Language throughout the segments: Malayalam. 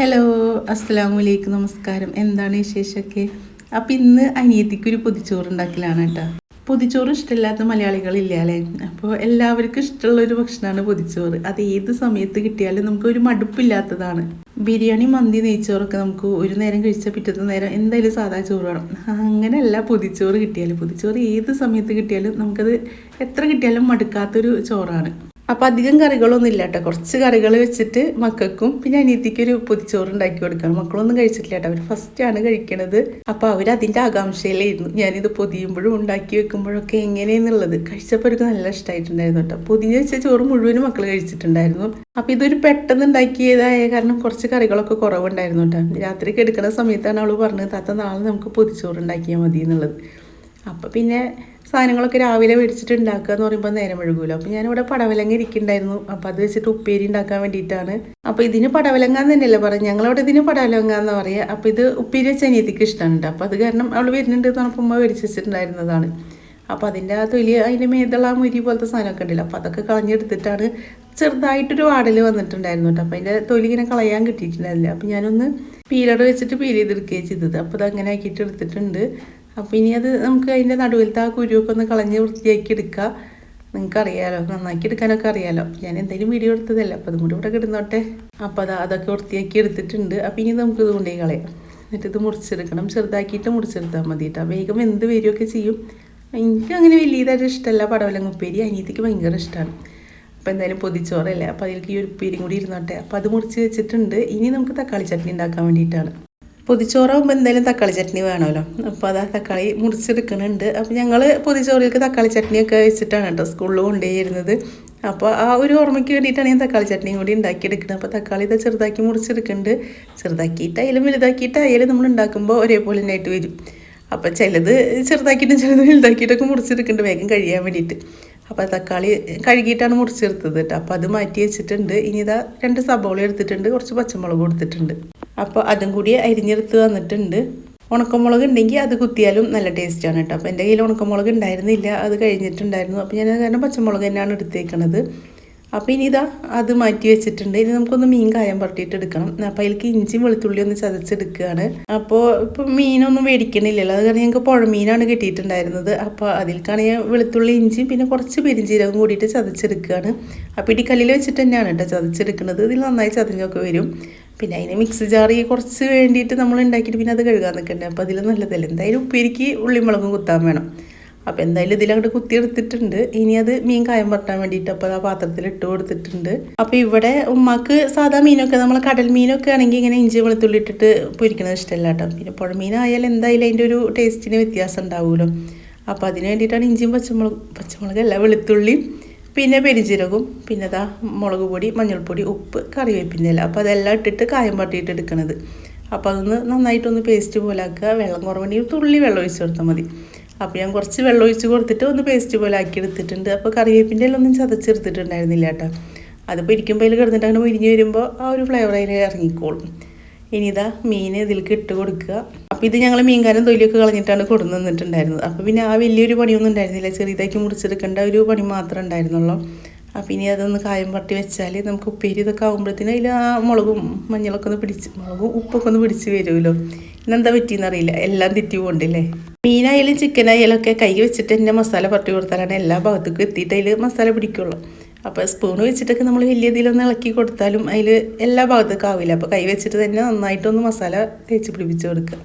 ഹലോ അസ്സലാമു അലൈക്കും നമസ്കാരം. എന്താണ് വിശേഷമൊക്കെ? അപ്പം ഇന്ന് അനിയത്തിക്കൊരു പൊതിച്ചോറ് ഉണ്ടാക്കലാണ് കേട്ടോ. പൊതിച്ചോറ് ഇഷ്ടമില്ലാത്ത മലയാളികളില്ല അല്ലേ? അപ്പോൾ എല്ലാവർക്കും ഇഷ്ടമുള്ള ഒരു ഭക്ഷണമാണ് പൊതിച്ചോറ്. അത് ഏത് സമയത്ത് കിട്ടിയാലും നമുക്ക് ഒരു മടുപ്പില്ലാത്തതാണ്. ബിരിയാണി മന്തി നെയ്ച്ചോറൊക്കെ നമുക്ക് ഒരു നേരം കഴിച്ചാൽ പിറ്റത്തെ നേരം എന്തായാലും സാധാ ചോറ് വേണം. അങ്ങനെയല്ല പൊതിച്ചോറ് കിട്ടിയാലും. പൊതിച്ചോറ് ഏത് സമയത്ത് കിട്ടിയാലും നമുക്കത് എത്ര കിട്ടിയാലും മടുക്കാത്തൊരു ചോറാണ്. അപ്പം അധികം കറികളൊന്നും ഇല്ല കേട്ടോ. കുറച്ച് കറികൾ വെച്ചിട്ട് മക്കൾക്കും പിന്നെ അനിയത്തിക്ക് ഒരു പൊതിച്ചോറ് ഉണ്ടാക്കി കൊടുക്കണം. മക്കളൊന്നും കഴിച്ചിട്ടില്ല കേട്ടോ. അവർ ഫസ്റ്റാണ് കഴിക്കണത്. അപ്പോൾ അവർ അതിന്റെ ആകാംക്ഷയിലായിരുന്നു. ഞാനിത് പൊതിയുമ്പോഴും ഉണ്ടാക്കി വെക്കുമ്പോഴൊക്കെ എങ്ങനെയെന്നുള്ളത്. കഴിച്ചപ്പോൾ അവർക്ക് നല്ല ഇഷ്ടമായിട്ടുണ്ടായിരുന്നു കേട്ടോ. പൊതിഞ്ഞ് വെച്ച ചോറ് മുഴുവനും മക്കൾ കഴിച്ചിട്ടുണ്ടായിരുന്നു. അപ്പോൾ ഇതൊരു പെട്ടെന്ന് ഉണ്ടാക്കിയതായ കാരണം കുറച്ച് കറികളൊക്കെ കുറവുണ്ടായിരുന്നു കേട്ടോ. രാത്രിക്ക് എടുക്കുന്ന സമയത്താണ് അവൾ പറഞ്ഞത് താത്ത നാളെ നമുക്ക് പൊതിച്ചോറ് ഉണ്ടാക്കിയാൽ മതി എന്നുള്ളത് അപ്പോൾ പിന്നെ സാധനങ്ങളൊക്കെ രാവിലെ മേടിച്ചിട്ട് ഉണ്ടാക്കുക എന്ന് പറയുമ്പോൾ നേരം ഒഴുകുമല്ലോ അപ്പോൾ ഞാനിവിടെ പടവലങ്ങ ഇരിക്കുന്നുണ്ടായിരുന്നു. അപ്പോൾ അത് വെച്ചിട്ട് ഉപ്പേരി ഉണ്ടാക്കാൻ വേണ്ടിയിട്ടാണ്. അപ്പോൾ ഇതിന് പടവലങ്ങ എന്ന് തന്നെയല്ലേ പറയും ഞങ്ങളവിടെ ഇതിന് പടവലങ്ങ എന്ന് പറയുക അപ്പോൾ ഇത് ഉപ്പേരി വെച്ച അനിയത്തിക്ക് ഇഷ്ടമുണ്ട്. അപ്പോൾ അത് കാരണം അവൾ വരുന്നുണ്ട് എന്ന് പറഞ്ഞപ്പോൾ ഉമ്മ മേടിച്ച് വെച്ചിട്ടുണ്ടായിരുന്നതാണ്. അപ്പോൾ അതിന്റെ ആ തൊലി അതിന്റെ മേതുള്ള മുരി പോലത്തെ സാധനമൊക്കെ ഉണ്ടല്ലോ. അപ്പോൾ അതൊക്കെ കളഞ്ഞെടുത്തിട്ടാണ് ചെറുതായിട്ടൊരു വാടൽ വന്നിട്ടുണ്ടായിരുന്നു കേട്ടോ. അപ്പോൾ അതിന്റെ തൊലി ഇങ്ങനെ കളയാൻ കിട്ടിയിട്ടുണ്ടായിരുന്നില്ല. അപ്പോൾ ഞാനൊന്ന് പീലർ വെച്ചിട്ട് പീൽ ചെയ്തത്. അപ്പോൾ അത് അങ്ങനെ ആക്കിയിട്ട് എടുത്തിട്ടുണ്ട്. അപ്പോൾ ഇനി അത് നമുക്ക് അതിന്റെ നടുവിലത്തെ ആ കുരുവൊക്കെ ഒന്ന് കളഞ്ഞ് വൃത്തിയാക്കി എടുക്കുക നിങ്ങൾക്കറിയാലോ നന്നാക്കി എടുക്കാനൊക്കെ അറിയാലോ. ഞാൻ എന്തെങ്കിലും വീഡിയോ എടുത്തതല്ല അപ്പോൾ അതും കൂടി ഇവിടെ കിടന്നോട്ടെ. അപ്പോൾ അത് അതൊക്കെ വൃത്തിയാക്കി എടുത്തിട്ടുണ്ട്. അപ്പോൾ ഇനി നമുക്കിത് കൊണ്ടുപോയി കളയാം. എന്നിട്ട് ഇത് മുറിച്ചെടുക്കണം. ചെറുതാക്കിയിട്ട് മുറിച്ചെടുത്താൽ മതി കേട്ടോ വേഗം എന്ത് വരികയൊക്കെ ചെയ്യും. എനിക്ക് അങ്ങനെ വലിയതായിട്ട് ഇഷ്ടമല്ല പടവലങ്ങ ഉപ്പേരി. അനിയത്തിക്ക് ഭയങ്കര ഇഷ്ടമാണ് അപ്പോൾ എന്തായാലും പൊതിച്ചോറല്ലേ? അപ്പോൾ അതിലേക്ക് ഈ ഒരു ഉപ്പേരിയും കൂടി ഇരുന്നോട്ടെ. അപ്പോൾ അത് മുറിച്ച് വെച്ചിട്ടുണ്ട്. ഇനി നമുക്ക് തക്കാളി ചട്നി ഉണ്ടാക്കാൻ വേണ്ടിയിട്ടാണ്. പൊതിച്ചോറാകുമ്പോൾ എന്തായാലും തക്കാളി ചട്നി വേണമല്ലോ. അപ്പോൾ അത് തക്കാളി മുറിച്ചെടുക്കുന്നുണ്ട് അപ്പോൾ ഞങ്ങൾ പൊതിച്ചോറിലേക്ക് തക്കാളി ചട്നിയൊക്കെ വെച്ചിട്ടാണ് കേട്ടോ സ്കൂളിൽ കൊണ്ടുപോയിരുന്നത്. അപ്പോൾ ആ ഒരു ഓർമ്മയ്ക്ക് വേണ്ടിയിട്ടാണ് ഞാൻ തക്കാളി ചട്നിയും കൂടി ഉണ്ടാക്കിയെടുക്കുന്നത്. അപ്പോൾ തക്കാളി ഇത് ചെറുതാക്കി മുറിച്ചെടുക്കുന്നുണ്ട്. ചെറുതാക്കിയിട്ടായാലും വലുതാക്കിയിട്ടായാലും നമ്മൾ ഉണ്ടാക്കുമ്പോൾ ഒരേപോലെ തന്നെ ആയിട്ട് വരും. അപ്പോൾ ചിലത് ചെറുതാക്കിയിട്ടും ചിലത് വലുതാക്കിയിട്ടൊക്കെ മുറിച്ചെടുക്കുന്നുണ്ട്. വേഗം കഴിയാൻ വേണ്ടിയിട്ട്. അപ്പോൾ തക്കാളി കഴുകിയിട്ടാണ് മുറിച്ചെടുത്തത് കേട്ടോ. അപ്പോൾ അത് മാറ്റി വെച്ചിട്ടുണ്ട്. ഇനി ഇതാ രണ്ട് സബോള എടുത്തിട്ടുണ്ട്. കുറച്ച് പച്ചമുളക് കൊടുത്തിട്ടുണ്ട് അപ്പോൾ അതും കൂടി അരിഞ്ഞെടുത്ത് വന്നിട്ടുണ്ട്. ഉണക്കമുളക് ഉണ്ടെങ്കിൽ അത് കുത്തിയാലും നല്ല ടേസ്റ്റാണ് കേട്ടോ. അപ്പോൾ എന്റെ കയ്യിൽ ഉണക്കമുളക് ഉണ്ടായിരുന്നില്ല. അത് കഴിഞ്ഞിട്ടുണ്ടായിരുന്നു. അപ്പോൾ ഞാൻ കാരണം പച്ചമുളക് തന്നെയാണ് എടുത്തേക്കണത്. അപ്പോൾ ഇനി ഇതാ അത് മാറ്റി വെച്ചിട്ടുണ്ട്. ഇനി നമുക്കൊന്ന് മീൻ കായം എടുക്കണം. അപ്പോൾ അതിലേക്ക് ഇഞ്ചി വെളുത്തുള്ളി ഒന്ന് ചതച്ചെടുക്കുകയാണ്. അപ്പോൾ ഇപ്പോൾ മീനൊന്നും മേടിക്കണില്ലല്ലോ അത് കാരണം ഞങ്ങൾക്ക് പുഴമീനാണ് കിട്ടിയിട്ടുണ്ടായിരുന്നത്. അപ്പോൾ അതിൽക്കാണ് ഞാൻ വെളുത്തുള്ളി ഇഞ്ചിയും പിന്നെ കുറച്ച് പെരിഞ്ചീരകം കൂടിയിട്ട് ചതച്ചെടുക്കുകയാണ്. അപ്പോൾ ഇടിക്കല്ലിൽ വെച്ചിട്ട് തന്നെയാണ് കേട്ടോ ചതച്ചെടുക്കുന്നത്. ഇതിൽ നന്നായി ചതഞ്ഞൊക്കെ വരും. പിന്നെ അതിന് മിക്സ് ജാറി കുറച്ച് വേണ്ടിയിട്ട് നമ്മൾ ഉണ്ടാക്കിയിട്ട് പിന്നെ അത് കഴുകാൻ നിൽക്കണ്ടേ? അപ്പോൾ അതിൽ നല്ലതല്ല. എന്തായാലും ഉപ്പേരിക്ക് ഉള്ളിമുളകും കുത്താൻ വേണം. അപ്പോൾ എന്തായാലും ഇതിലങ്ങോട്ട് കുത്തിയെടുത്തിട്ടുണ്ട്. ഇനി അത് മീൻ കായം പറ്റാൻ വേണ്ടിയിട്ട് അപ്പോൾ ആ പാത്രത്തിൽ ഇട്ട് കൊടുത്തിട്ടുണ്ട്. അപ്പോൾ ഇവിടെ ഉമ്മാക്ക് സാധാ മീനൊക്കെ നമ്മൾ കടൽ മീനൊക്കെ ആണെങ്കിൽ ഇങ്ങനെ ഇഞ്ചി വെളുത്തുള്ളി ഇട്ടിട്ട് പൊരിക്കുന്നത് ഇഷ്ടമല്ല കേട്ടോ. പിന്നെ പുഴമീനായാലും എന്തായാലും അതിന്റെ ഒരു ടേസ്റ്റിന് വ്യത്യാസം ഉണ്ടാവുമല്ലോ അപ്പോൾ അതിന് വേണ്ടിയിട്ടാണ് ഇഞ്ചിയും പച്ചമുളക് പച്ചമുളകല്ല വെളുത്തുള്ളിയും പിന്നെ പെരിഞ്ചീരകവും പിന്നെ അതാ മുളക് പൊടി മഞ്ഞൾപ്പൊടി ഉപ്പ് കറിവേപ്പിന്റെ ഇല. അപ്പോൾ അതെല്ലാം ഇട്ടിട്ട് കായം പട്ടിയിട്ട് എടുക്കണത്. അപ്പോൾ അതൊന്ന് നന്നായിട്ടൊന്ന് പേസ്റ്റ് പോലാക്കുക വെള്ളം കുറവുണ്ടെങ്കിൽ തുള്ളി വെള്ളം ഒഴിച്ച് കൊടുത്താൽ മതി. അപ്പോൾ ഞാൻ കുറച്ച് വെള്ളം ഒഴിച്ച് കൊടുത്തിട്ട് ഒന്ന് പേസ്റ്റ് പോലെ ആക്കി എടുത്തിട്ടുണ്ട്. അപ്പോൾ കറിവേപ്പിന്റെ ഒന്നും ചതച്ചെടുത്തിട്ടുണ്ടായിരുന്നില്ല കേട്ടോ. അതിപ്പോൾ ഇരിക്കുമ്പോൾ അതിൽ കിടന്നിട്ട് അങ്ങനെ മുരിഞ്ഞ് വരുമ്പോൾ ആ ഒരു ഫ്ലേവർ അതിൽ ഇറങ്ങിക്കോളും. ഇനി ഇതാ മീൻ ഇതിലേക്ക് ഇട്ട് കൊടുക്കുക. അപ്പോൾ ഇത് ഞങ്ങൾ മീൻകാരൻ തൊലിയൊക്കെ കളഞ്ഞിട്ടാണ് കൊടുന്നു നിന്നിട്ടുണ്ടായിരുന്നത് അപ്പോൾ പിന്നെ ആ വലിയൊരു പണിയൊന്നും ഉണ്ടായിരുന്നില്ല. ചെറിയതാക്കി മുറിച്ചെടുക്കേണ്ട ഒരു പണി മാത്രമേ ഉണ്ടായിരുന്നുള്ളൂ. അപ്പോൾ ഇനി അതൊന്ന് കായം പട്ടി വെച്ചാൽ നമുക്ക് ഉപ്പേരി ഇതൊക്കെ ആകുമ്പോഴത്തേനും അതിൽ ആ മുളകും മഞ്ഞളൊക്കെ ഒന്ന് പിടിച്ച് മുളകും ഉപ്പൊക്കെ ഒന്ന് പിടിച്ച് വരുമല്ലോ. ഇന്നെന്താ പറ്റിയെന്ന് അറിയില്ല. എല്ലാം തെറ്റി പോകണ്ടല്ലേ? മീനായാലും ചിക്കനായാലും ഒക്കെ കൈ വെച്ചിട്ട് എന്റെ മസാല പറ്റി കൊടുത്താലാണ് എല്ലാ ഭാഗത്തേക്കും എത്തിയിട്ട് അതിൽ മസാല പിടിക്കുള്ളൂ. അപ്പോൾ സ്പൂൺ വെച്ചിട്ടൊക്കെ നമ്മൾ വലിയ ഇതിലൊന്ന് ഇളക്കി കൊടുത്താലും അതിൽ എല്ലാ ഭാഗത്തേക്കും ആവില്ല. അപ്പോൾ കൈ വെച്ചിട്ട് തന്നെ നന്നായിട്ടൊന്ന് മസാല തേച്ച് പിടിപ്പിച്ച് കൊടുക്കുക.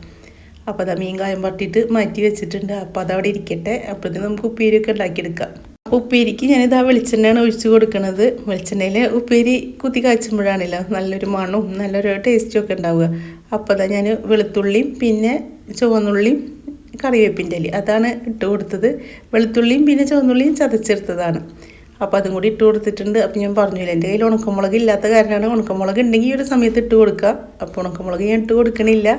അപ്പോൾ അതാ മീൻ കായം പട്ടിയിട്ട് മാറ്റി വെച്ചിട്ടുണ്ട്. അപ്പോൾ അതവിടെ ഇരിക്കട്ടെ. അപ്പോഴത്തേന് നമുക്ക് ഉപ്പേരിയൊക്കെ ഉണ്ടാക്കിയെടുക്കാം. അപ്പോൾ ഉപ്പേരിക്ക് ഞാനിതാ വെളിച്ചെണ്ണയാണ് ഒഴിച്ച് കൊടുക്കുന്നത് വെളിച്ചെണ്ണയിൽ ഉപ്പേരി കുത്തി കാച്ചുമ്പോഴാണല്ലോ നല്ലൊരു മണവും നല്ലൊരു ടേസ്റ്റും ഒക്കെ ഉണ്ടാവുക. അപ്പോൾ തന്നെ ഞാൻ വെളുത്തുള്ളിയും പിന്നെ ചുവന്നുള്ളിയും കറിവേപ്പിന്റെ ഇല അതാണ് ഇട്ട് കൊടുത്തത്. വെളുത്തുള്ളിയും പിന്നെ ചുവന്നുള്ളിയും ചതച്ചെടുത്തതാണ്. അപ്പോൾ അതും കൂടി ഇട്ട് കൊടുത്തിട്ടുണ്ട്. അപ്പോൾ ഞാൻ പറഞ്ഞില്ല എന്റെ കയ്യിൽ ഉണക്കമുളക് ഇല്ലാത്ത കാരണമാണ് ഉണക്കമുളക് ഉണ്ടെങ്കിൽ ഈ ഒരു സമയത്ത് ഇട്ട് കൊടുക്കുക. അപ്പോൾ ഉണക്കമുളക് ഞാൻ ഇട്ട് കൊടുക്കണില്ല.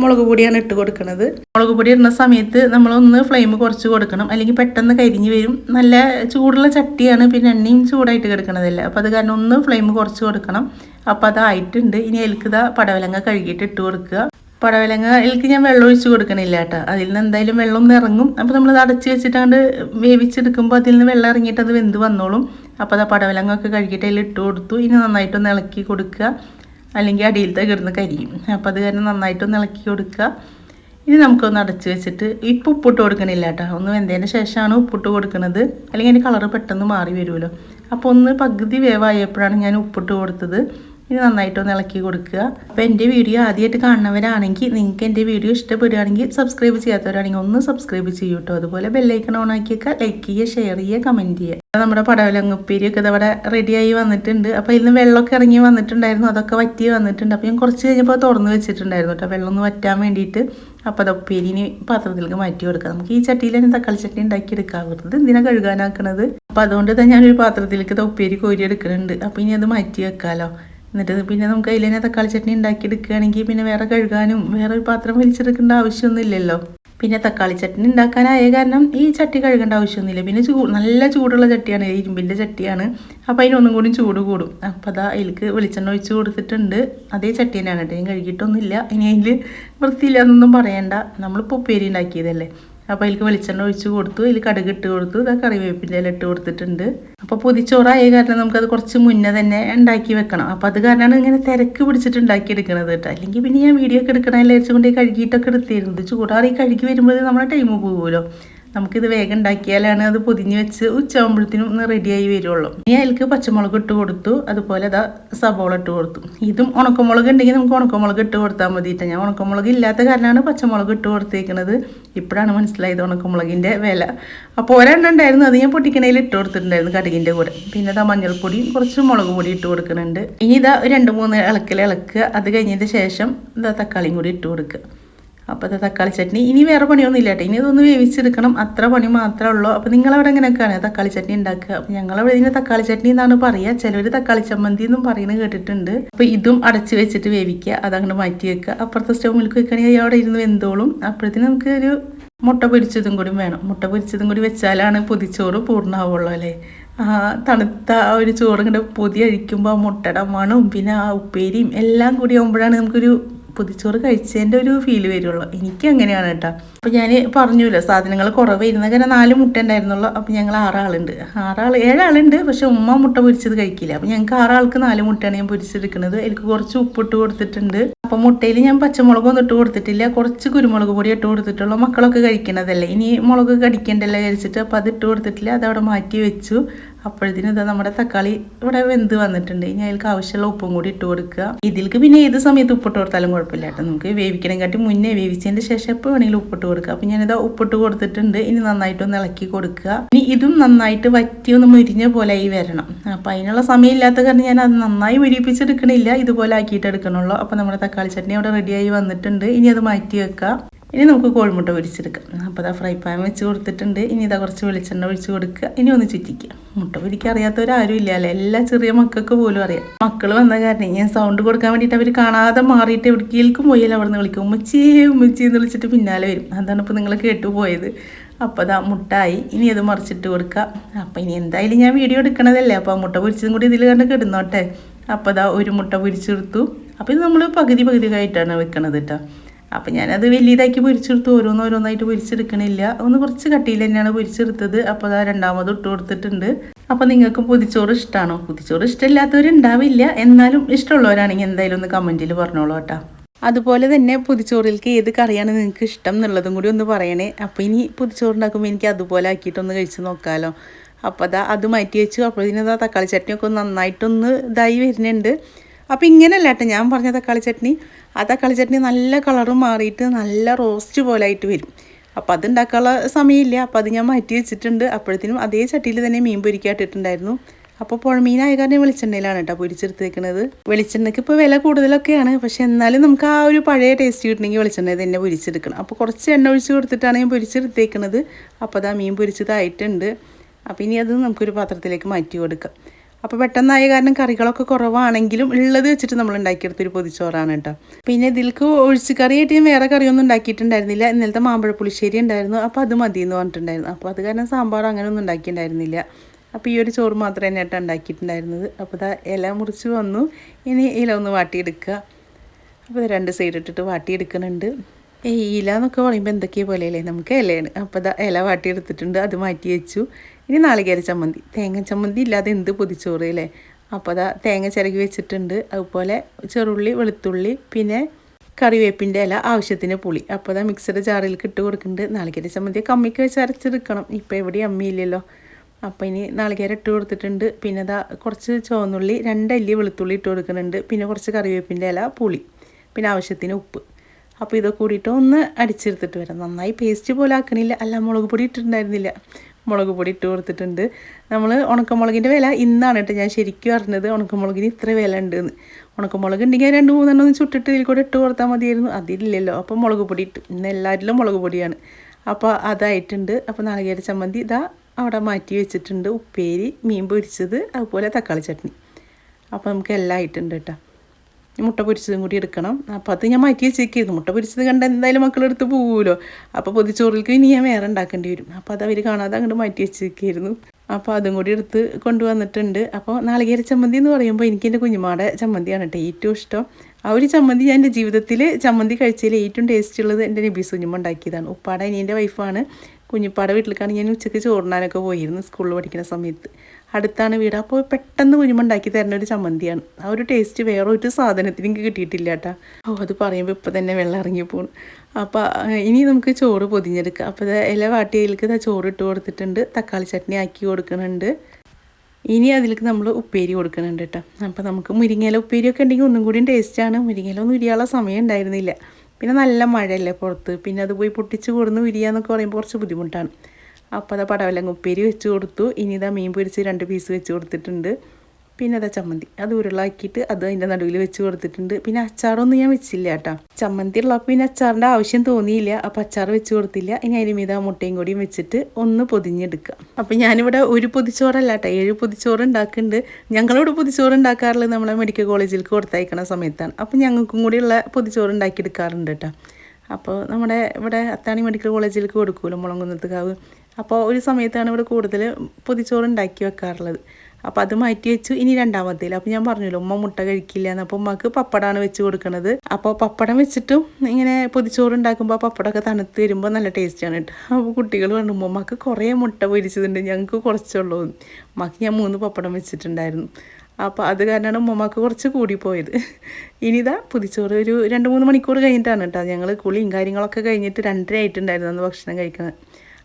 മുളക് പൊടിയാണ് ഇട്ട് കൊടുക്കുന്നത് മുളക് പൊടി ഇടുന്ന സമയത്ത് നമ്മളൊന്ന് ഫ്ലെയിം കുറച്ച് കൊടുക്കണം. അല്ലെങ്കിൽ പെട്ടെന്ന് കരിഞ്ഞ് വരും. നല്ല ചൂടുള്ള ചട്ടിയാണ്. പിന്നെ എണ്ണയും ചൂടായിട്ട് കിടക്കണതല്ല. അപ്പോൾ അത് കാരണം ഒന്ന് ഫ്ലെയിം കുറച്ച് കൊടുക്കണം. അപ്പോൾ അതായിട്ടുണ്ട് ഇനി എൽക്കിത പടവലങ്ങ കഴുകിയിട്ട് ഇട്ട് കൊടുക്കുക. പടവലങ്ങ എൽക്ക് ഞാൻ വെള്ളം ഒഴിച്ച് കൊടുക്കണില്ല കേട്ടോ. അതിൽ നിന്ന് എന്തായാലും വെള്ളം നിറങ്ങും അപ്പോൾ നമ്മൾ അടച്ച് വെച്ചിട്ടാണ്ട് വേവിച്ചെടുക്കുമ്പോൾ അതിൽ നിന്ന് വെള്ളം ഇറങ്ങിയിട്ട് അത് വെന്ത് വന്നോളും. അപ്പോൾ അത് പടവലങ്ങ ഒക്കെ കഴുകിയിട്ട് അതിൽ ഇട്ട് കൊടുത്തു. ഇനി നന്നായിട്ടൊന്ന് ഇളക്കി കൊടുക്കുക. അല്ലെങ്കിൽ അടിയിലത്തെ കിടന്ന് കരിയും. അപ്പോൾ അത് കാരണം നന്നായിട്ടൊന്ന് ഇളക്കി കൊടുക്കുക. ഇനി നമുക്കൊന്ന് അടച്ച് വെച്ചിട്ട് ഇപ്പം ഉപ്പിട്ട് കൊടുക്കണില്ല കേട്ടോ. ഒന്ന് വെന്തതിന് ശേഷമാണ് ഉപ്പിട്ട് കൊടുക്കുന്നത് അല്ലെങ്കിൽ അതിന്റെ കളറ് പെട്ടെന്ന് മാറി വരുമല്ലോ. അപ്പോൾ ഒന്ന് പകുതി വേവായപ്പോഴാണ് ഞാൻ ഉപ്പിട്ട് കൊടുത്തത്. ഇനി നന്നായിട്ടൊന്ന് ഇളക്കി കൊടുക്കുക. അപ്പോൾ എന്റെ വീഡിയോ ആദ്യമായിട്ട് കാണുന്നവരാണെങ്കിൽ നിങ്ങൾക്ക് എന്റെ വീഡിയോ ഇഷ്ടപ്പെടുകയാണെങ്കിൽ സബ്സ്ക്രൈബ് ചെയ്യാത്തവരാണെങ്കിൽ ഒന്ന് സബ്സ്ക്രൈബ് ചെയ്യൂ കേട്ടോ അതുപോലെ ബെല്ലൈക്കൺ ഓൺ ആക്കിയൊക്കെ ലൈക്ക് ചെയ്യുക ഷെയർ ചെയ്യുക കമന്റ് ചെയ്യുക. നമ്മുടെ പടവലങ്ങുപ്പേരിയൊക്കെ ഇതവിടെ റെഡിയായി വന്നിട്ടുണ്ട്. അപ്പോൾ ഇന്ന് വെള്ളമൊക്കെ ഇറങ്ങി വന്നിട്ടുണ്ടായിരുന്നു. അതൊക്കെ വറ്റി വന്നിട്ടുണ്ട്. അപ്പോൾ ഞാൻ കുറച്ച് കഴിഞ്ഞപ്പോൾ തുറന്ന് വെച്ചിട്ടുണ്ടായിരുന്നു കേട്ടോ. വെള്ളം ഒന്ന് വറ്റാൻ വേണ്ടിയിട്ട്. അപ്പോൾ അത് ഉപ്പേരിന് പാത്രത്തിലേക്ക് മാറ്റി കൊടുക്കാം. നമുക്ക് ഈ ചട്ടിയിൽ തന്നെ തക്കാളി ചട്ടി ഉണ്ടാക്കി എടുക്കാം. വെറുതെ എന്തിനാ കഴുകാനാക്കണത്? അപ്പോൾ അതുകൊണ്ട് തന്നെ ഞാനൊരു പാത്രത്തിലേക്ക് ഉപ്പേരി കോരി എടുക്കുന്നുണ്ട്. അപ്പോൾ ഇനി അത് മാറ്റി വെക്കാമല്ലോ എന്നിട്ട് പിന്നെ നമുക്ക് അതിൽ തന്നെ തക്കാളി ചട്നി ഉണ്ടാക്കി എടുക്കുകയാണെങ്കിൽ പിന്നെ വേറെ കഴുകാനും വേറെ ഒരു പാത്രം വലിച്ചെടുക്കേണ്ട ആവശ്യമൊന്നുമില്ലല്ലോ. പിന്നെ തക്കാളി ചട്നി ഉണ്ടാക്കാനായ കാരണം ഈ ചട്ടി കഴുകേണ്ട ആവശ്യമൊന്നുമില്ല. പിന്നെ ചൂ നല്ല ചൂടുള്ള ചട്ടിയാണ് ഇരുമ്പിന്റെ ചട്ടിയാണ്. അപ്പോൾ അതിനൊന്നും കൂടി ചൂട് കൂടും. അപ്പോൾ അതാ അതിലേക്ക് വെളിച്ചെണ്ണ ഒഴിച്ച് കൊടുത്തിട്ടുണ്ട്. അതേ ചട്ടി തന്നെയാണ് കേട്ടോ. ഞാൻ കഴുകിയിട്ടൊന്നുമില്ല. ഇനി അതിൽ വൃത്തിയില്ല എന്നൊന്നും പറയണ്ട. നമ്മളിപ്പോൾ ഉപ്പേരി ഉണ്ടാക്കിയതല്ലേ. അപ്പോൾ അതിലേക്ക് വെളിച്ചെണ്ണ ഒഴിച്ച് കൊടുത്തു അതിൽ കടുക് ഇട്ട് കൊടുത്തു ഇതാ കറിവേപ്പിന്റെ ഇല ഇട്ട് കൊടുത്തിട്ടുണ്ട്. അപ്പോൾ പൊതിച്ചോറായ കാരണം നമുക്കത് കുറച്ച് മുന്നേ തന്നെ ഉണ്ടാക്കി വെക്കണം. അപ്പോൾ അത് കാരണമാണ് ഇങ്ങനെ തിരക്ക് പിടിച്ചിട്ട് ഉണ്ടാക്കി എടുക്കണത് കേട്ടോ. അല്ലെങ്കിൽ പിന്നെ ഞാൻ വീഡിയോ ഒക്കെ എടുക്കണമെന്ന് വെച്ചുകൊണ്ട് കഴുകിയിട്ടൊക്കെ എടുത്തിരുന്നു ചൂടാറി കഴുകി വരുമ്പോൾ നമ്മുടെ ടൈം പോകുമല്ലോ നമുക്കിത് വേഗം ഉണ്ടാക്കിയാലാണ് അത് പൊതിഞ്ഞ് വെച്ച് ഉച്ചയാകുമ്പോഴത്തേനും ഒന്ന് റെഡിയായി വരുള്ളൂ. ഇനി അതിലേക്ക് പച്ചമുളക് ഇട്ട് കൊടുത്തു. അതുപോലെ അതാ സബോള ഇട്ട് കൊടുത്തു. ഇതും ഉണക്കമുളക് ഉണ്ടെങ്കിൽ നമുക്ക് ഉണക്കമുളക് ഇട്ട് കൊടുത്താൽ മതിയിട്ട് ഞാൻ ഉണക്കമുളക് ഇല്ലാത്ത കാരണമാണ് പച്ചമുളക് ഇട്ട് കൊടുത്തേക്കുന്നത് ഇപ്പോഴാണ് മനസ്സിലായത് ഉണക്കമുളകിന്റെ വില. അപ്പോൾ ഒരെണ്ണം ഉണ്ടായിരുന്നു. അത് ഞാൻ പൊട്ടിക്കണയിൽ ഇട്ട് കൊടുത്തിട്ടുണ്ടായിരുന്നു കടുകിന്റെ കൂടെ. പിന്നെ ഇതാ മഞ്ഞൾപ്പൊടിയും കുറച്ച് മുളക് പൊടി ഇട്ട് കൊടുക്കുന്നുണ്ട് ഇനി ഇതാ രണ്ട് മൂന്ന് ഇളക്കൽ ഇളക്കുക. അത് കഴിഞ്ഞതിന് ശേഷം ഇതാ തക്കാളിയും കൂടി ഇട്ട് കൊടുക്കുക. അപ്പോൾ തക്കാളി ചട്നി. ഇനി വേറെ പണിയൊന്നും ഇല്ല കേട്ടോ. ഇനി ഇതൊന്ന് വേവിച്ചെടുക്കണം. അത്ര പണി മാത്രമേ ഉള്ളൂ. അപ്പോൾ നിങ്ങളവിടെ എങ്ങനെയൊക്കെയാണ് തക്കാളി ചട്നി ഉണ്ടാക്കുക? അപ്പോൾ ഞങ്ങളവിടെ ഇതിന് തക്കാളി ചട്നി എന്നാണ് പറയുക ചിലർ തക്കാളി ചമ്മന്തി എന്നും പറയുന്നത് കേട്ടിട്ടുണ്ട്. അപ്പോൾ ഇതും അടച്ച് വെച്ചിട്ട് വേവിക്കുക. അതങ്ങനെ മാറ്റി വെക്കുക. അപ്പുറത്തെ സ്റ്റൗമിലേക്ക് വെക്കുകയാണെങ്കിൽ അവിടെ ഇരുന്ന് വെന്തോളും. അപ്പോഴത്തേന് നമുക്ക് ഒരു മുട്ട പൊരിച്ചതും കൂടി വേണം. മുട്ട പൊരിച്ചതും കൂടി വെച്ചാലാണ് പൊതിച്ചോറ് പൂർണമാവുള്ളൂ അല്ലേ? തണുത്ത ആ ഒരു ചോറ് ഇങ്ങനെ പൊതി അഴിക്കുമ്പോൾ ആ മുട്ടയുടെ മണവും പിന്നെ ആ ഉപ്പേരിയും എല്ലാം കൂടി ആകുമ്പോഴാണ് നമുക്കൊരു പൊതിച്ചോറ് കഴിച്ചതിന്റെ ഒരു ഫീൽ വരുള്ളൂ. എനിക്ക് അങ്ങനെയാണ് കേട്ടോ. അപ്പോൾ ഞാൻ പറഞ്ഞല്ലോ സാധനങ്ങൾ കുറവായിരുന്നു ഇരുന്നങ്ങനെ നാല് മുട്ട ഉണ്ടായിരുന്നുള്ളൂ. അപ്പോൾ ഞങ്ങൾ ആറാളുണ്ട്. ആറാൾ ഏഴാളുണ്ട് പക്ഷെ ഉമ്മ മുട്ട പൊരിച്ചത് കഴിക്കില്ല. അപ്പോൾ ഞങ്ങൾക്ക് ആറാൾക്ക് നാല് മുട്ടയാണ് ഞാൻ പൊരിച്ചെടുക്കുന്നത് എനിക്ക് കുറച്ച് ഉപ്പിട്ട് കൊടുത്തിട്ടുണ്ട്. അപ്പോൾ മുട്ടയിൽ ഞാൻ പച്ചമുളകൊന്നും ഇട്ട് കൊടുത്തിട്ടില്ല. കുറച്ച് കുരുമുളക് പൊടി ഇട്ട് കൊടുത്തിട്ടുള്ളൂ. മക്കളൊക്കെ കഴിക്കണതല്ലേ. ഇനി മുളക് കടിക്കണ്ടല്ലോ വിചാരിച്ചിട്ട് അപ്പോൾ അത് ഇട്ട് കൊടുത്തിട്ടില്ല. അതവിടെ മാറ്റി വെച്ചു. അപ്പോഴത്തേനും ഇതാ നമ്മുടെ തക്കാളി ഇവിടെ വെന്ത് വന്നിട്ടുണ്ട്. ഇനി അതിൽക്ക് ആവശ്യമുള്ള ഉപ്പും കൂടി ഇട്ട് കൊടുക്കുക. ഇതിൽക്ക് പിന്നെ ഏത് സമയത്ത് ഉപ്പിട്ട് കൊടുത്താലും കുഴപ്പമില്ല കേട്ടോ. നമുക്ക് വേവിക്കണം കാട്ടി മുന്നേ വേവിച്ചതിന്റെ ശേഷം എപ്പോൾ വേണമെങ്കിലും ഉപ്പിട്ട് കൊടുക്കുക. അപ്പം ഞാനിതാ ഉപ്പിട്ട് കൊടുത്തിട്ടുണ്ട്. ഇനി നന്നായിട്ടൊന്ന് ഇളക്കി കൊടുക്കുക. ഇനി ഇതും നന്നായിട്ട് വറ്റി ഒന്ന് മുരിഞ്ഞ പോലെ ആയി വരണം. അപ്പം അതിനുള്ള സമയമില്ലാത്ത കാരണം ഞാൻ അത് നന്നായി മുരിപ്പിച്ചെടുക്കണില്ല. ഇതുപോലെ ആക്കിയിട്ട് എടുക്കണുള്ളൂ. അപ്പം നമ്മുടെ തക്കാളി ചട്നി അവിടെ റെഡിയായി വന്നിട്ടുണ്ട്. ഇനി അത് മാറ്റി വെക്കുക. ഇനി നമുക്ക് കോഴിമുട്ട പൊരിച്ചെടുക്കാം. അപ്പോൾ അതാ ഫ്രൈ പാൻ വെച്ച് കൊടുത്തിട്ടുണ്ട്. ഇനി ഇതാ കുറച്ച് വെളിച്ചെണ്ണ ഒഴിച്ച് കൊടുക്കുക. ഇനി ഒന്ന് ചുറ്റിക്കുക മുട്ട പൊരിക്കാൻ അറിയാത്തവരാരും ഇല്ല അല്ലേ? എല്ലാ ചെറിയ മക്കൾക്ക് പോലും അറിയാം. മക്കൾ വന്ന കാരണം ഞാൻ സൗണ്ട് കൊടുക്കാൻ വേണ്ടിയിട്ട് അവർ കാണാതെ മാറിയിട്ട് എവിടേക്കും പോയാലും അവിടെ നിന്ന് വിളിക്കും. ഉമ്മച്ചി ഉമ്മച്ചി എന്ന് വിളിച്ചിട്ട് പിന്നാലെ വരും. അതാണ് ഇപ്പോൾ നിങ്ങൾ കേട്ടുപോയത് അപ്പോൾ അതാ മുട്ടായി. ഇനി അത് മറിച്ചിട്ട് കൊടുക്കുക അപ്പോൾ ഇനി എന്തായാലും ഞാൻ വീഡിയോ എടുക്കണതല്ലേ? അപ്പോൾ മുട്ട പൊരിച്ചതും കൂടി ഇതിൽ കണ്ട് കിടന്നോട്ടെ. അപ്പോൾ അതാ ഒരു മുട്ട പൊരിച്ചെടുത്തു. അപ്പോൾ ഇത് നമ്മൾ പകുതി പകുതി ആയിട്ടാണ് വെക്കണത് കേട്ടോ. അപ്പം ഞാനത് വലിയതാക്കി പൊരിച്ചെടുത്ത്. ഓരോന്നോരോന്നായിട്ട് പൊരിച്ചെടുക്കണില്ല. ഒന്ന് കുറച്ച് കട്ടിയിൽ തന്നെയാണ് പൊരിച്ചെടുത്തത്. അപ്പോൾ അത് രണ്ടാമത് ഇട്ട് കൊടുത്തിട്ടുണ്ട്. അപ്പോൾ നിങ്ങൾക്ക് പൊതിച്ചോറ് ഇഷ്ടമാണോ പൊതിച്ചോറ് ഇഷ്ടമില്ലാത്തവരുണ്ടാവില്ല. എന്നാലും ഇഷ്ടമുള്ളവരാണെങ്കിൽ എന്തായാലും ഒന്ന് കമന്റിൽ പറഞ്ഞോളൂ കേട്ടോ. അതുപോലെ തന്നെ പൊതിച്ചോറിലേക്ക് ഏത് കറിയാണ് നിങ്ങൾക്ക് ഇഷ്ടം എന്നുള്ളതും കൂടി ഒന്ന് പറയണേ. അപ്പോൾ ഇനി പുതിച്ചോറുണ്ടാക്കുമ്പോൾ എനിക്ക് അതുപോലെ ആക്കിയിട്ടൊന്ന് കഴിച്ച് നോക്കാമല്ലോ അപ്പോൾ അതാ അത് മാറ്റി വെച്ചു. അപ്പോൾ ഇതിനതാ തക്കാളി ചട്നിയൊക്കെ നന്നായിട്ടൊന്ന് ഇതായി വരുന്നുണ്ട്. അപ്പോൾ ഇങ്ങനെയല്ല കേട്ടോ ഞാൻ പറഞ്ഞ തക്കാളി ചട്നി. ആ തക്കാളി ചട്നി നല്ല കളറും മാറിയിട്ട് നല്ല റോസ്റ്റ് പോലെ ആയിട്ട് വരും. അപ്പോൾ അത് ഉണ്ടാക്കാനുള്ള സമയമില്ല. അപ്പോൾ അത് ഞാൻ മാറ്റി വെച്ചിട്ടുണ്ട്. അപ്പോഴത്തേനും അതേ ചട്ടിയിൽ തന്നെ മീൻ പൊരിക്കാട്ടിട്ടുണ്ടായിരുന്നു അപ്പോൾ പുഴമീനായ കാരണം വെളിച്ചെണ്ണയിലാണ് കേട്ടോ പൊരിച്ചെടുത്തേക്കുന്നത് വെളിച്ചെണ്ണയ്ക്ക് ഇപ്പോൾ വില കൂടുതലൊക്കെയാണ്. പക്ഷേ എന്നാലും നമുക്ക് ആ ഒരു പഴയ ടേസ്റ്റ് കിട്ടണമെങ്കിൽ വെളിച്ചെണ്ണ തന്നെ പൊരിച്ചെടുക്കണം. അപ്പോൾ കുറച്ച് എണ്ണ ഒഴിച്ച് കൊടുത്തിട്ടാണ് ഞാൻ പൊരിച്ചെടുത്തേക്കുന്നത് അപ്പോൾ അതാ മീൻ പൊരിച്ചതായിട്ടുണ്ട്. അപ്പോൾ ഇനി അത് നമുക്കൊരു പാത്രത്തിലേക്ക് മാറ്റി കൊടുക്കാം. അപ്പോൾ പെട്ടെന്നായ കാരണം കറികളൊക്കെ കുറവാണെങ്കിലും ഉള്ളത് വെച്ചിട്ട് നമ്മൾ ഉണ്ടാക്കിയെടുത്തൊരു പൊതിച്ചോറാണ് കേട്ടോ. പിന്നെ ഇതിലേക്ക് ഒഴിച്ച് കറിയായിട്ട് ഞാൻ വേറെ കറിയൊന്നും ഉണ്ടാക്കിയിട്ടുണ്ടായിരുന്നില്ല. ഇന്നലത്തെ മാമ്പഴ പുളിശ്ശേരി ഉണ്ടായിരുന്നു. അപ്പോൾ അത് മതി എന്ന് പറഞ്ഞിട്ടുണ്ടായിരുന്നു. അപ്പോൾ അത് കാരണം സാമ്പാർ അങ്ങനെയൊന്നും ഉണ്ടാക്കിയിട്ടുണ്ടായിരുന്നില്ല. അപ്പോൾ ഈ ഒരു ചോറ് മാത്രമേ തന്നെ ഉണ്ടാക്കിയിട്ടുണ്ടായിരുന്നത്. അപ്പോൾ ഇതാ ഇല മുറിച്ച് വന്നു. ഇനി ഇല ഒന്ന് വാട്ടിയെടുക്കുക. അപ്പോൾ രണ്ട് സൈഡ് ഇട്ടിട്ട് വാട്ടിയെടുക്കുന്നുണ്ട്. ഈ ഇല എന്നൊക്കെ പറയുമ്പോൾ എന്തൊക്കെയാ പോലെയല്ലേ? നമുക്ക് ഇലയാണ്. അപ്പോൾ ഇതാ ഇല വാട്ടിയെടുത്തിട്ടുണ്ട്. അത് മാറ്റി വെച്ചു. ഇനി നാളികേര ചമ്മന്തി. തേങ്ങ ചമ്മന്തി ഇല്ലാതെ എന്ത് പൊതിച്ചോറ് അല്ലേ? അപ്പോൾ അതാ തേങ്ങ ചിരകി വെച്ചിട്ടുണ്ട്. അതുപോലെ ചെറുള്ളി വെളുത്തുള്ളി പിന്നെ കറിവേപ്പിന്റെ ഇല ആവശ്യത്തിന് പുളി. അപ്പോൾ അതാ മിക്സഡ് ജാറിലേക്ക് ഇട്ട് കൊടുക്കുന്നുണ്ട്. നാളികേര ചമ്മന്തി കമ്മിക്ക് വെച്ച് അരച്ചെടുക്കണം. ഇപ്പോൾ എവിടെയും അമ്മിയില്ലല്ലോ അപ്പോൾ ഇനി നാളികേര ഇട്ട് കൊടുത്തിട്ടുണ്ട്. പിന്നെ അതാ കുറച്ച് ചുവന്നുള്ളി രണ്ടല്ലി വെളുത്തുള്ളി ഇട്ട് കൊടുക്കുന്നുണ്ട്. പിന്നെ കുറച്ച് കറിവേപ്പിന്റെ ഇല പുളി പിന്നെ ആവശ്യത്തിന് ഉപ്പ്. അപ്പോൾ ഇതൊക്കെ കൂടിയിട്ട് ഒന്ന് അടിച്ചെടുത്തിട്ട് വരാം. നന്നായി പേസ്റ്റ് പോലെ ആക്കണില്ല. അല്ല മുളക് പൊടി ഇട്ടിട്ടുണ്ടായിരുന്നില്ല. മുളക് പൊടി ഇട്ട് കൊടുത്തിട്ടുണ്ട്. നമ്മൾ ഉണക്കമുളകിന്റെ വില ഇന്നാണ് കേട്ടോ. ഞാൻ ശരിക്കും അറിഞ്ഞത് ഉണക്കമുളകിന് ഇത്ര വില ഉണ്ടെന്ന്. ഉണക്കമുളക് ഉണ്ടെങ്കിൽ രണ്ട് മൂന്നെണ്ണം ഒന്ന് ചുട്ടിട്ട് ഇതിൽ കൂടെ ഇട്ട് കൊടുത്താൽ മതിയായിരുന്നു. അതില്ലല്ലോ അപ്പം മുളക് പൊടി ഇട്ടു. ഇന്ന് എല്ലാവരിലും മുളക് പൊടിയാണ്. അപ്പോൾ അതായിട്ടുണ്ട്. അപ്പോൾ നാളികേര ചമ്മന്തി ഇതാ അവിടെ മാറ്റി വെച്ചിട്ടുണ്ട്. ഉപ്പേരി മീൻ പൊരിച്ചത് അതുപോലെ തക്കാളി ചട്നി. അപ്പോൾ നമുക്ക് എല്ലാം ആയിട്ടുണ്ട് കേട്ടോ. മുട്ട പൊരിച്ചതും കൂടി എടുക്കണം. അപ്പോൾ അത് ഞാൻ മാറ്റി വെച്ചേക്കായിരുന്നു മുട്ട പൊരിച്ചത് കണ്ട് എന്തായാലും മക്കളെടുത്ത് പോകുമല്ലോ അപ്പോൾ പൊതിച്ചോറിലേക്ക് ഇനി ഞാൻ വേറെ ഉണ്ടാക്കേണ്ടി വരും. അപ്പോൾ അത് അവർ കാണാതെ അങ്ങോട്ട് മാറ്റി വെച്ചേക്കായിരുന്നു അപ്പോൾ അതും കൂടി എടുത്ത് കൊണ്ടുവന്നിട്ടുണ്ട്. അപ്പോൾ നാളികേര ചമ്മന്തി എന്ന് പറയുമ്പോൾ എനിക്ക് എന്റെ കുഞ്ഞുമാടെ ചമ്മന്തിയാണ് കേട്ടോ ഏറ്റവും ഇഷ്ടം. ആ ഒരു ചമ്മന്തി ഞാൻ എന്റെ ജീവിതത്തിൽ ചമ്മന്തി കഴിച്ചതിൽ ഏറ്റവും ടേസ്റ്റ് ഉള്ളത് എന്റെ നബീസ് കുഞ്ഞുമ്മ ഉണ്ടാക്കിയതാണ്. ഉപ്പാട അനിയന്റെ വൈഫാണ് കുഞ്ഞിപ്പാടെ വീട്ടിലേക്കാണ് ഞാൻ ഉച്ചയ്ക്ക് ചോറിനാനൊക്കെ പോയിരുന്നു സ്കൂളിൽ പഠിക്കുന്ന സമയത്ത്. അടുത്താണ് വീട്. അപ്പോൾ പെട്ടെന്ന് കുഞ്ഞുമുണ്ടാക്കി തരുന്ന ഒരു ചമ്മന്തിയാണ്. ആ ഒരു ടേസ്റ്റ് വേറെ ഒരു സാധനത്തിന് കിട്ടിയിട്ടില്ല കേട്ടോ. ഓ അത് പറയുമ്പോൾ ഇപ്പം തന്നെ വെള്ളം ഇറങ്ങി പോകും അപ്പോൾ ഇനി നമുക്ക് ചോറ് പൊതിഞ്ഞെടുക്കാം. അപ്പോൾ ഇല വാട്ടിയതിലേക്ക് ചോറ് ഇട്ട് കൊടുത്തിട്ടുണ്ട്. തക്കാളി ചട്നി ആക്കി കൊടുക്കുന്നുണ്ട്. ഇനി അതിലേക്ക് നമ്മൾ ഉപ്പേരി കൊടുക്കുന്നുണ്ട് കേട്ടോ. അപ്പോൾ നമുക്ക് മുരിങ്ങയില ഉപ്പേരിയൊക്കെ ഉണ്ടെങ്കിൽ ഒന്നും കൂടിയും ടേസ്റ്റാണ് മുരിങ്ങയില ഒന്നും ഉരിയാനുള്ള സമയം ഉണ്ടായിരുന്നില്ല. പിന്നെ നല്ല മഴയല്ലേ പുറത്ത്. പിന്നെ അത് പോയി പൊട്ടിച്ച് കൊടുന്ന് വിരിയാന്നൊക്കെ പറയുമ്പോൾ കുറച്ച് ബുദ്ധിമുട്ടാണ്. അപ്പോൾ അതാ പടവലങ്ങ ഉപ്പേരി വെച്ച് കൊടുത്തു. ഇനി ഇതാ മീൻ പൊരിച്ച് രണ്ട് പീസ് വെച്ച് കൊടുത്തിട്ടുണ്ട്. പിന്നെ അതാ ചമ്മന്തി. അത് ഉരുളാക്കിയിട്ട് അത് അതിന്റെ നടുവിൽ വെച്ച് കൊടുത്തിട്ടുണ്ട്. പിന്നെ അച്ചാറൊന്നും ഞാൻ വെച്ചില്ല കേട്ടോ. ചമ്മന്തി ഉള്ളപ്പോൾ പിന്നെ അച്ചാറിന്റെ ആവശ്യം തോന്നിയില്ല. അപ്പോൾ അച്ചാർ വെച്ച് കൊടുത്തില്ല. ഇനി മീത മുട്ടയും കൂടിയും വെച്ചിട്ട് ഒന്ന് പൊതിഞ്ഞെടുക്കുക അപ്പോൾ ഞാനിവിടെ ഒരു പൊതിച്ചോറല്ല കേട്ടോ. ഏഴ് പൊതിച്ചോറ് ഉണ്ടാക്കുന്നുണ്ട്. ഞങ്ങളോട് പൊതിച്ചോറ് ഉണ്ടാക്കാറുള്ളത് നമ്മളെ മെഡിക്കൽ കോളേജിൽ കൊടുത്തയക്കണ സമയത്താണ്. അപ്പോൾ ഞങ്ങൾക്കും കൂടിയുള്ള പൊതിച്ചോറ് ഉണ്ടാക്കിയെടുക്കാറുണ്ട് കേട്ടോ. അപ്പോൾ നമ്മുടെ ഇവിടെ അത്താണി മെഡിക്കൽ കോളേജിലേക്ക് കൊടുക്കുമല്ലോ മുളങ്കുന്നത്ത് കാവ് അപ്പോൾ ഒരു സമയത്താണ് ഇവിടെ കൂടുതൽ പൊതിച്ചോറ് ഉണ്ടാക്കി വെക്കാറുള്ളത്. അപ്പോൾ അത് മാറ്റി വെച്ചു. ഇനി രണ്ടാമത്തേൽ അപ്പോൾ ഞാൻ പറഞ്ഞല്ലോ ഉമ്മ മുട്ട കഴിക്കില്ല എന്ന് അപ്പോൾ ഉമ്മക്ക് പപ്പടമാണ് വെച്ച് കൊടുക്കുന്നത് അപ്പോൾ പപ്പടം വെച്ചിട്ടും ഇങ്ങനെ പൊതിച്ചോറ് ഉണ്ടാക്കുമ്പോൾ പപ്പടമൊക്കെ തണുത്ത് വരുമ്പോൾ നല്ല ടേസ്റ്റാണ് കേട്ടോ. അപ്പോൾ കുട്ടികൾ പറഞ്ഞു ഉമ്മക്ക് കുറേ മുട്ട പൊരിച്ചതുണ്ട്. ഞങ്ങൾക്ക് കുറച്ചുള്ളൂ ഉമ്മക്ക് ഞാൻ മൂന്ന് പപ്പടം വെച്ചിട്ടുണ്ടായിരുന്നു. അപ്പോൾ അത് കാരണമാണ് ഉമ്മമാക്ക് കുറച്ച് കൂടിപ്പോയത്. ഇനിതാ പുതിച്ചോറ് ഒരു രണ്ട് മൂന്ന് മണിക്കൂർ കഴിഞ്ഞിട്ടാണ് കേട്ടോ. ഞങ്ങൾ കുളിയും കാര്യങ്ങളൊക്കെ കഴിഞ്ഞിട്ട് രണ്ടര ആയിട്ടുണ്ടായിരുന്നു അന്ന് ഭക്ഷണം കഴിക്കുന്നത്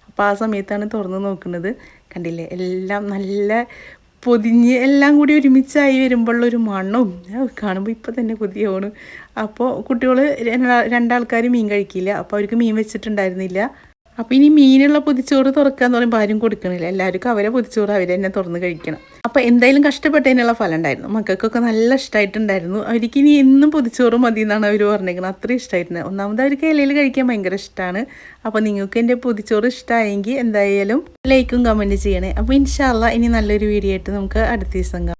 അപ്പോൾ ആ സമയത്താണ് തുറന്ന് നോക്കുന്നത് കണ്ടില്ലേ? എല്ലാം നല്ല പൊതിഞ്ഞ് എല്ലാം കൂടി ഒരുമിച്ചായി വരുമ്പോഴുള്ളൊരു മണ്ണും കാണുമ്പോൾ ഇപ്പോൾ തന്നെ കൊതിയാവണം. അപ്പോൾ കുട്ടികൾ രണ്ടാൾക്കാർ മീൻ കഴിക്കില്ല. അപ്പോൾ അവർക്ക് മീൻ വെച്ചിട്ടുണ്ടായിരുന്നില്ല. അപ്പോൾ ഇനി മീനുള്ള പൊതിച്ചോറ് തുറക്കാന്ന് പറയുമ്പോൾ ആരും കൊടുക്കണില്ല. എല്ലാവർക്കും അവരെ പൊതിച്ചോറ് അവർ തന്നെ തുറന്ന് കഴിക്കണം. അപ്പോൾ എന്തായാലും കഷ്ടപ്പെട്ടതിനുള്ള ഫലം ഉണ്ടായിരുന്നു. മക്കൾക്കൊക്കെ നല്ല ഇഷ്ടമായിട്ടുണ്ടായിരുന്നു അവർക്ക് ഇനി എന്നും പൊതിച്ചോറ് മതി എന്നാണ് അവർ പറഞ്ഞേക്കുന്നത് അത്രയും ഇഷ്ടമായിട്ടുണ്ട് ഒന്നാമത് അവർക്ക് ഇലയിൽ കഴിക്കാൻ ഭയങ്കര ഇഷ്ടമാണ് അപ്പോൾ നിങ്ങൾക്ക് എന്റെ പൊതിച്ചോറ് ഇഷ്ടമായെങ്കിൽ എന്തായാലും ലൈക്കും കമന്റ് ചെയ്യണേ. അപ്പോൾ ഇൻഷാല്ല ഇനി നല്ലൊരു വീഡിയോ ആയിട്ട് നമുക്ക് അടുത്ത ദിവസം